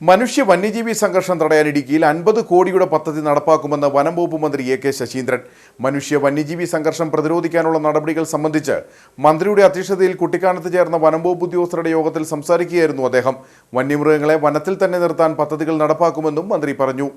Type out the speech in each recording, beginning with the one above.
മനുഷ്യ വന്യജീവി സംഘർഷം തടയാൻ ഇടുക്കിയിൽ അൻപത് കോടിയുടെ പദ്ധതി നടപ്പാക്കുമെന്ന് വനം വകുപ്പ് മന്ത്രി എ കെ ശശീന്ദ്രൻ. മനുഷ്യ വന്യജീവി സംഘർഷം പ്രതിരോധിക്കാനുള്ള നടപടികൾ സംബന്ധിച്ച് മന്ത്രിയുടെ അധ്യക്ഷതയിൽ കുട്ടിക്കാനത്ത് ചേർന്ന വനം വകുപ്പ് ഉദ്യോഗസ്ഥരുടെ യോഗത്തിൽ സംസാരിക്കുകയായിരുന്നു അദ്ദേഹം. വന്യമൃഗങ്ങളെ വനത്തിൽ തന്നെ നിർത്താൻ പദ്ധതികൾ നടപ്പാക്കുമെന്നും മന്ത്രി പറഞ്ഞു.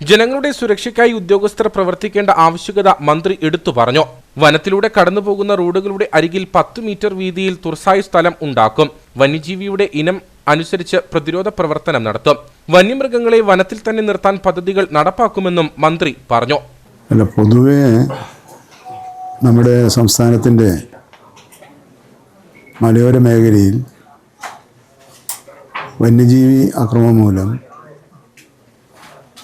ജനങ്ങളുടെ സുരക്ഷയ്ക്കായി ഉദ്യോഗസ്ഥർ പ്രവർത്തിക്കേണ്ട ആവശ്യകത മന്ത്രി എടുത്തു പറഞ്ഞു. വനത്തിലൂടെ കടന്നുപോകുന്ന റോഡുകളുടെ അരികിൽ പത്ത് മീറ്റർ വീതിയിൽ തുറസായ സ്ഥലം ഉണ്ടാക്കും. വന്യജീവിയുടെ ഇനം അനുസരിച്ച് പ്രതിരോധ പ്രവർത്തനം നടത്തും. വന്യമൃഗങ്ങളെ വനത്തിൽ തന്നെ നിർത്താൻ പദ്ധതികൾ നടപ്പാക്കുമെന്നും മന്ത്രി പറഞ്ഞു. അല്ല പൊതുവേ നമ്മുടെ സംസ്ഥാനത്തിന്റെ മലയോര മേഖലയിൽ വന്യജീവി ആക്രമണം മൂലം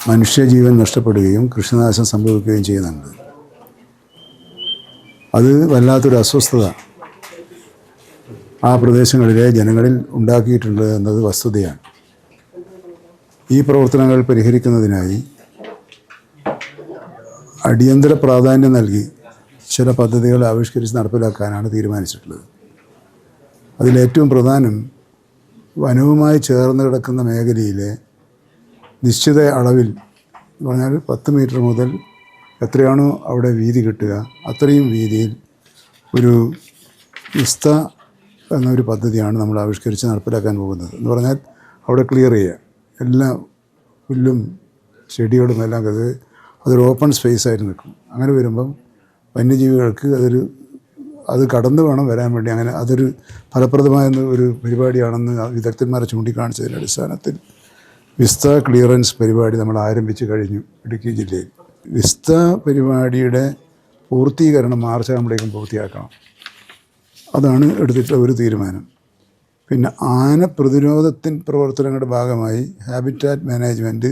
മനുഷ്യജീവൻ നഷ്ടപ്പെടുകയും കൃഷിനാശം സംഭവിക്കുകയും ചെയ്യുന്നുണ്ട്. അത് വല്ലാത്തൊരു അസ്വസ്ഥത ആ പ്രദേശങ്ങളിലെ ജനങ്ങളിൽ ഉണ്ടാക്കിയിട്ടുണ്ട് എന്നത് വസ്തുതയാണ്. ഈ പ്രവർത്തനങ്ങൾ പരിഹരിക്കുന്നതിനായി അടിയന്തര പ്രാധാന്യം നൽകി ചില പദ്ധതികൾ ആവിഷ്കരിച്ച് നടപ്പിലാക്കാനാണ് തീരുമാനിച്ചിട്ടുള്ളത്. അതിലേറ്റവും പ്രധാനം വനവുമായി ചേർന്ന് കിടക്കുന്ന മേഖലയിലെ നിശ്ചിത അളവിൽ പറഞ്ഞാൽ പത്ത് മീറ്റർ മുതൽ എത്രയാണോ അവിടെ വീതി കിട്ടുക അത്രയും വീതിയിൽ ഒരു ഇസ്ത എന്നൊരു പദ്ധതിയാണ് നമ്മൾ ആവിഷ്കരിച്ച് നടപ്പിലാക്കാൻ പോകുന്നത്. എന്ന് പറഞ്ഞാൽ അവിടെ ക്ലിയർ ചെയ്യുക. എല്ലാ പുല്ലും ചെടികളും എല്ലാം അത് അതൊരു ഓപ്പൺ സ്പേസ് ആയിട്ട് നിൽക്കും. അങ്ങനെ വരുമ്പം വന്യജീവികൾക്ക് അതൊരു അത് കടന്നു വേണം വരാൻ വേണ്ടി. അങ്ങനെ അതൊരു ഫലപ്രദമായ ഒരു പരിപാടിയാണെന്ന് വിദഗ്ധന്മാരെ ചൂണ്ടിക്കാണിച്ചതിന്റെ അടിസ്ഥാനത്തിൽ വിസ്ത ക്ലിയറൻസ് പരിപാടി നമ്മൾ ആരംഭിച്ചു കഴിഞ്ഞു ഇടുക്കി ജില്ലയിൽ. വിസ്ത പരിപാടിയുടെ പൂർത്തീകരണം മാർച്ച് ആകുമ്പോഴേക്കും പൂർത്തിയാക്കണം. അതാണ് എടുത്തിട്ടുള്ള ഒരു തീരുമാനം. പിന്നെ ആന പ്രതിരോധത്തിൻ പ്രവർത്തനങ്ങളുടെ ഭാഗമായി habitat management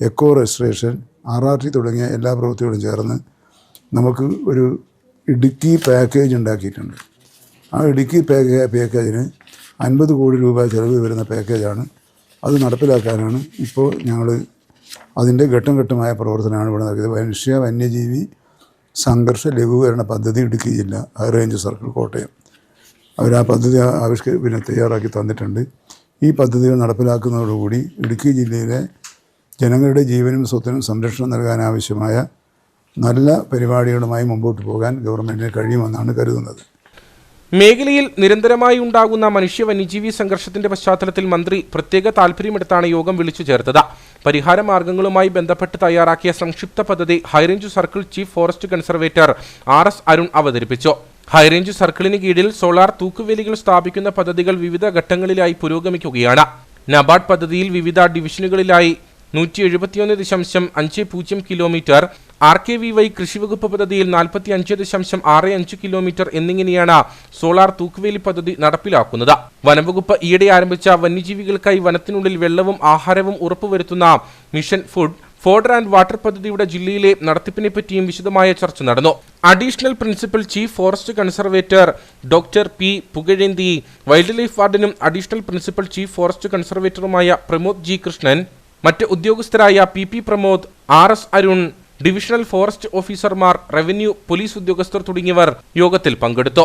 eco registration R R T തുടങ്ങിയ എല്ലാ പ്രവൃത്തികളും ചേർന്ന് നമുക്ക് ഒരു ഇടുക്കി പാക്കേജ് ഉണ്ടാക്കിയിട്ടുണ്ട്. ആ ഇടുക്കി പാക്കേ പാക്കേജിന് അൻപത് കോടി രൂപ ചിലവ് വരുന്ന പാക്കേജാണ്. അത് നടപ്പിലാക്കാനാണ് ഇപ്പോൾ ഞങ്ങൾ അതിന്റെ ഘട്ടം ഘട്ടമായ പ്രവർത്തനമാണ് ഇവിടെ നടക്കുന്നത്. മനുഷ്യ വന്യജീവി സംഘർഷ ലഘൂകരണ പദ്ധതി ഇടുക്കി ജില്ല ഹൈ റേഞ്ച് സർക്കിൾ കോട്ടയം. അവർ ആ പദ്ധതി ആവിഷ്ക പിന്നെ തയ്യാറാക്കി തന്നിട്ടുണ്ട്. ഈ പദ്ധതികൾ നടപ്പിലാക്കുന്നതോടുകൂടി ഇടുക്കി ജില്ലയിലെ ജനങ്ങളുടെ ജീവനും സ്വത്തിനും സംരക്ഷണം നൽകാനാവശ്യമായ നല്ല പരിപാടികളുമായി മുമ്പോട്ട് പോകാൻ ഗവൺമെന്റിന് കഴിയുമെന്നാണ് കരുതുന്നത്. മേഖലയിൽ നിരന്തരമായി ഉണ്ടാകുന്ന മനുഷ്യ വന്യജീവി സംഘർഷത്തിന്റെ പശ്ചാത്തലത്തിൽ മന്ത്രി പ്രത്യേക താൽപര്യമെടുത്താണ് യോഗം വിളിച്ചു ചേർത്തത്. പരിഹാര മാർഗങ്ങളുമായി ബന്ധപ്പെട്ട് തയ്യാറാക്കിയ സംക്ഷിപ്ത പദ്ധതി high range circle chief forest conservator R S Arun അവതരിപ്പിച്ചു. ഹൈറേഞ്ച് സർക്കിളിന് കീഴിൽ സോളാർ തൂക്കുവേലികൾ സ്ഥാപിക്കുന്ന പദ്ധതികൾ വിവിധ ഘട്ടങ്ങളിലായി പുരോഗമിക്കുകയാണ്. നബാർഡ് പദ്ധതിയിൽ വിവിധ ഡിവിഷനുകളിലായി നൂറ്റി എഴുപത്തിയൊന്ന് ദശാംശം അഞ്ച് പൂജ്യം kilometre R K V Y കൃഷിവകുപ്പ് പദ്ധതിയിൽ നാൽപ്പത്തി അഞ്ച് ദശാംശം ആറ് അഞ്ച് കിലോമീറ്റർ എന്നിങ്ങനെയാണ് സോളാർ തൂക്കുവേലി പദ്ധതി നടപ്പിലാക്കുന്നത്. വനംവകുപ്പ് ഈയിടെ ആരംഭിച്ച വന്യജീവികൾക്കായി വനത്തിനുള്ളിൽ വെള്ളവും ആഹാരവും ഉറപ്പുവരുത്തുന്ന mission food fodder and water പദ്ധതിയുടെ ജില്ലയിലെ നടത്തിപ്പിനെ പറ്റിയും വിശദമായ ചർച്ച നടന്നു. Additional principal chief forest conservator doctor P. Pugazhendhi wildlife വാർഡനും additional principal chief forest കൺസർവേറ്ററുമായ പ്രമോദ് ജി കൃഷ്ണൻ മറ്റ് ഉദ്യോഗസ്ഥരായ P P Pramod R S Arun divisional forest ഓഫീസർമാർ റവന്യൂ പോലീസ് ഉദ്യോഗസ്ഥർ തുടങ്ങിയവർ യോഗത്തിൽ പങ്കെടുത്തു.